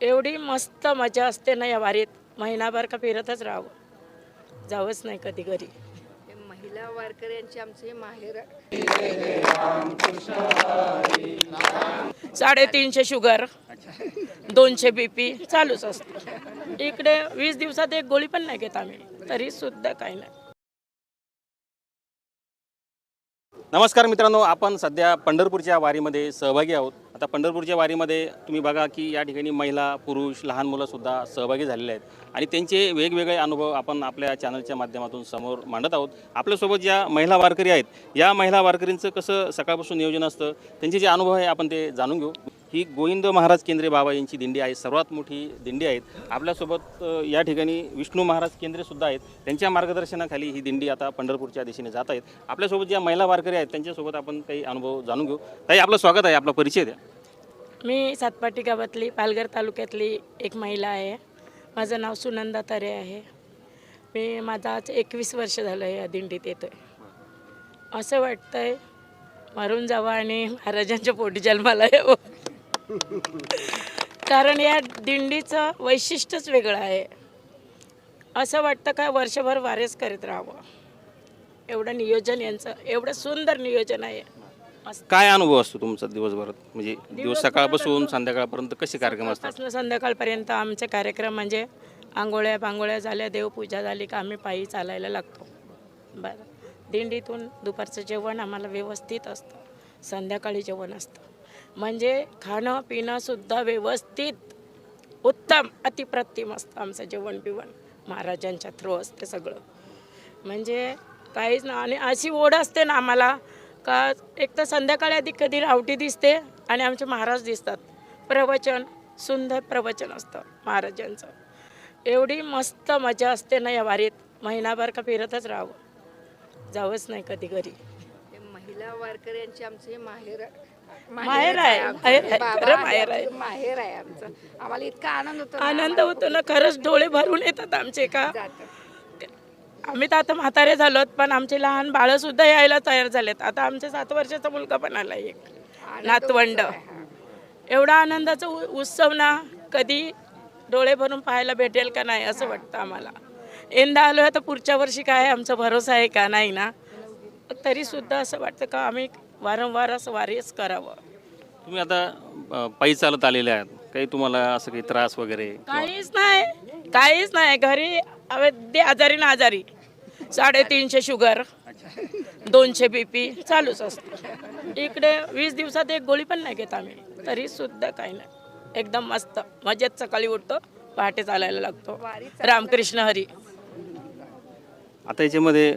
एवढी मस्त मजा असते ना या वारीत. महिनाभर का फिरतच राहावं. जावंच नाही कधी घरी. महिला वारकऱ्यांचे आमचे माहेर साडेतीनशे शुगर दोनशे बी पी चालूच असतं. इकडे वीस दिवसात एक गोळी पण नाही घेत आम्ही. तरी सुद्धा काही नाही. नमस्कार मित्रांनो आपण सध्या पंढरपूरच्या वारीमध्ये सहभागी आहोत. आता पंढरपूरच्या वारीमध्ये तुम्ही बघा की या ठिकाणी महिला पुरुष लहान मुलंसुद्धा सहभागी झालेले आहेत. आणि त्यांचे वेगवेगळे अनुभव आपण आपल्या चॅनलच्या माध्यमातून समोर मांडत आहोत. आपल्यासोबत ज्या महिला वारकरी आहेत या महिला वारकरींचं कसं सकाळपासून नियोजन असतं? त्यांचे जे अनुभव आहे आपण ते जाणून घेऊ. ही गोविंद महाराज केंद्रे बाबा यांची दिंडी आहे सर्वात मोठी दिंडी आहेत. आपल्यासोबत या ठिकाणी विष्णू महाराज केंद्रेसुद्धा आहेत. त्यांच्या मार्गदर्शनाखाली ही दिंडी आता पंढरपूरच्या दिशेने जात आहेत. आपल्यासोबत ज्या महिला वारकरी आहेत त्यांच्यासोबत आपण काही अनुभव जाणून घेऊ. ताई आपलं स्वागत आहे आपला परिचय द्या. मी सातपाटी गावातली पालघर तालुक्यातली एक महिला आहे. माझं नाव सुनंदा तरे आहे. मी माझा आज एकवीस वर्ष झालं या दिंडीत येतो आहे असं वाटतंय मरून जावं आणि महाराजांच्या पोटी जन्माला यावं. कारण या दिंडीचं वैशिष्ट्यच वेगळं आहे. असं वाटतं का वर्षभर वारेच करत राहावं? एवढं नियोजन यांचं एवढं सुंदर नियोजन आहे. काय अनुभव असतो तुमचा दिवसभरात? म्हणजे दिवस सकाळपासून संध्याकाळपर्यंत कसे कार्यक्रम असतात? संध्याकाळपर्यंत आमचे कार्यक्रम म्हणजे आंघोळ्या पांगोळ्या झाल्या देवपूजा झाली का आम्ही पायी चालायला लागतो. बरं. दिंडीतून दुपारचं जेवण आम्हाला व्यवस्थित असतं. संध्याकाळी जेवण असतं. म्हणजे खाणं पिणंसुद्धा व्यवस्थित उत्तम अतिप्रतिम असतं आमचं जेवण बिवण. महाराजांच्या थ्रू असते सगळं. म्हणजे काहीच ना आणि अशी ओढ असते ना आम्हाला का एक तर संध्याकाळी आधी कधी रावटी दिसते आणि आमचे महाराज दिसतात. प्रवचन सुंदर प्रवचन असतं महाराजांचं. एवढी मस्त मजा असते ना या वारीत. महिनाभर का फिरतच राहावं. जावंच नाही कधी घरी. हे महिला वारकऱ्यांचे आमचे माहेर माहेर आहे. माहेर आहे, खरं माहेर आहे. आमचं, माहेर आहे आमचं. आम्हाला इतका आनंद होतो ना, आनंद होतो ना. खरंच डोळे भरून येतात आमचे का? जातं. आम्ही तर आता म्हातारे झालोत पण आमचे लहान बाळं सुद्धा यायला तयार झालेत. आता आमच्या सात वर्षाचा मुलगा पण आला एक नातवंड. एवढा आनंदाचा उ- उत्सव ना कधी डोळे भरून पाहायला भेटेल का नाही असं वाटतं आम्हाला. यंदा आलो आहे तर पुढच्या वर्षी काय आमचा भरोसा आहे का नाही ना? तरी सुद्धा असं वाटतं का आम्ही वारंवार असं वारीच करावं. तुम्ही आता पायी चालत आलेले आहात. काही तुम्हाला असं काही त्रास वगैरे काहीच नाही. काहीच नाही. घरी अगदी आजारी ना आजारी. साडेतीनशे शुगर दोनशे बी पी चालूच असतं. इकडे वीस दिवसात एक गोळी पण नाही घेत आम्ही. तरी सुद्धा काही नाही. एकदम मस्त. मजेत सकाळी उठतो पहाटे चालायला लागतो. रामकृष्ण हरी. आता याच्यामध्ये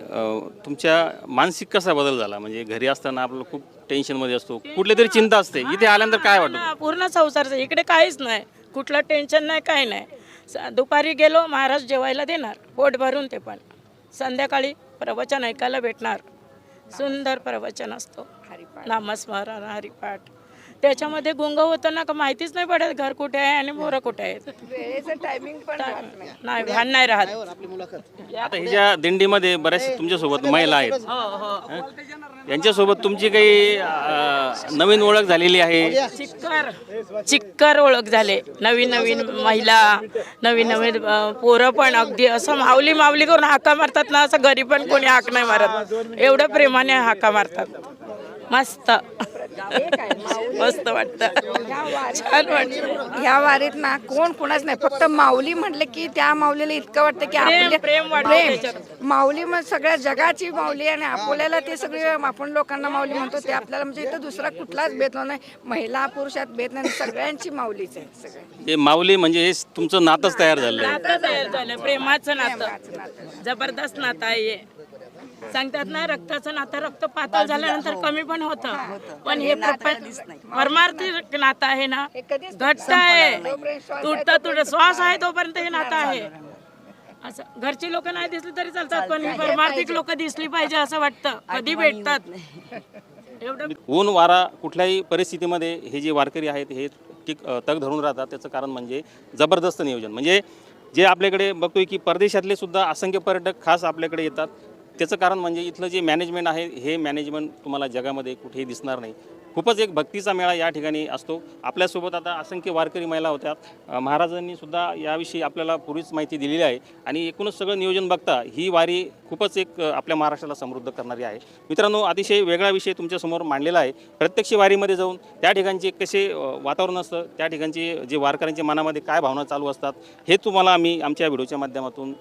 तुमच्या मानसिक कसा बदल झाला? म्हणजे घरी असताना आपलं खूप टेन्शनमध्ये असतो कुठली तरी चिंता असते इथे आल्यानंतर काय वाटतं? पूर्ण संसारचं इकडे काहीच नाही. कुठलं टेन्शन नाही काही नाही. स- दुपारी गेलो महाराज जेवायला देणार. पोट भरून ते पण. संध्याकाळी प्रवचन ऐकायला भेटणार. सुंदर प्रवचन असतो. नामस्मरण हरिपाठ. त्याच्यामध्ये गुंग होतं ना का माहितीच नाही पडत घर कुठे आहे आणि मोरं कुठे आहेत. वेळेचं टायमिंग पण राहत नाही. नाही भान नाही राहत. आता ही ज्या दिंडीमध्ये बऱ्याच तुमच्यासोबत महिला आहेत हं? यांच्यासोबत तुमची काही अ, नवीन ओळख झालेली आहे? चिक्कर चिक्कर ओळख झाले. नवीन नवीन महिला नवीन नवीन अ, पोरं पण अगदी असं माऊली माऊली करून हाका मारतात ना असं घरी पण कोणी हाक नाही मारत. एवढ्या प्रेमाने हाका मारतात. मस्त. मस्त वाटतं. छान वाटतं. ह्या वारीत ना कोण कोणाच नाही. फक्त माऊली म्हटलं की त्या माऊलीला इतकं वाटतं की आपल्या प्रेम वाटतं प्रेम. माऊली मग सगळ्या जगाची माऊली आणि आपल्याला ते सगळे आपण लोकांना माऊली म्हणतो ते आपल्याला म्हणजे इथं दुसरा कुठलाच भेद नाही. महिला पुरुषात भेद नाही सगळ्यांची माऊलीच आहे सगळे. हे माऊली म्हणजे हे तुमचं नातंच तयार झालं नातं तयार झालं प्रेमाचं नातं. जबरदस्त नातं आहे हे. सांगतात ना रक्ताचं नातं रक्त पातळ झाल्यानंतर कमी पण होतं. पण हे परमार्थी नातं आहे ना घट्ट आहे. तुटतं तुटत श्वास आहे तोपर्यंत हे नातं आहे. असं घरची लोक नाही दिसली तरी चालतात पण ही परमार्थिक लोक दिसली पाहिजे असं वाटतं. कधी भेटतात? एवढं ऊन वारा कुठल्याही परिस्थितीमध्ये हे जे वारकरी आहेत हे टिक तग धरून राहतात. त्याचं कारण म्हणजे जबरदस्त नियोजन. म्हणजे जे आपल्याकडे बघतोय की परदेशातले सुद्धा असंख्य पर्यटक खास आपल्याकडे येतात. त्याचं कारण म्हणजे इथलं जे मॅनेजमेंट आहे हे मॅनेजमेंट तुम्हाला जगामध्ये कुठेही दिसणार नाही. खूपच एक भक्तीचा मेळा या ठिकाणी असतो. आपल्यासोबत आता असंख्य वारकरी महिला होत्या. महाराजांनीसुद्धा महाराजांनी सुद्धा याविषयी आपल्याला पूर्वीच माहिती दिलेली आहे. आणि एकूणच सगळं नियोजन बघता ही वारी खूपच एक आपल्या महाराष्ट्राला समृद्ध करणारी आहे. मित्रांनो अतिशय वेगळा विषय तुमच्यासमोर मांडलेला आहे. प्रत्यक्ष वारीमध्ये जाऊन त्या ठिकाणचे कसे वातावरण असतं त्या ठिकाणचे जे वारकऱ्यांच्या मनामध्ये काय भावना चालू असतात हे तुम्हाला आम्ही आमच्या व्हिडिओच्या माध्यमातून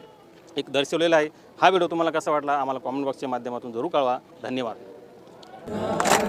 एक दर्शवलेला आहे. हा व्हिडिओ तुम्हाला कसा वाटला आम्हाला कॉमेंट बॉक्सच्या माध्यमातून जरूर कळवा. धन्यवाद.